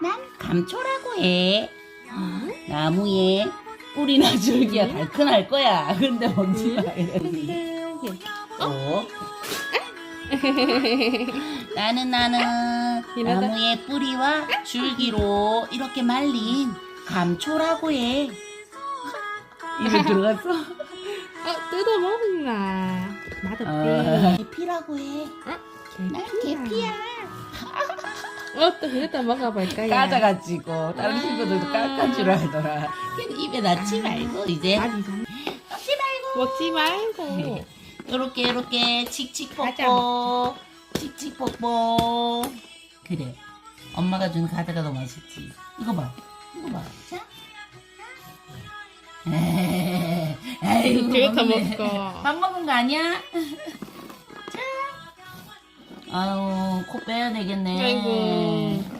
난 감초라고 해. 나무에 뿌리나 줄기야 달큰할 거야. 근데 먹지 마. 이러지. 어? 나는 나는 나무의 뿌리와 줄기로 이렇게 말린 감초라고 해. 입에 들어갔어? 어, 뜯어 먹나? 맛없지? 어, 계피라고 해. 어? 난 계피야. 어, 또 그것도 먹어볼까요? 까져가지고 다른 친구들도 깎아주라 하더라. 그래도 입에 넣지 말고 이제. 넣지 말고 먹지 말고. 요렇게 요렇게 칙칙 가자, 뻑뻑 칙칙 뻑뻑 그래 엄마가 준 과자가 더 맛있지 이거 봐 이거 봐 자. 에이 그것도 먹고. 밥 먹은 거 아니야? 자 아유 코 빼야 되겠네 아이고.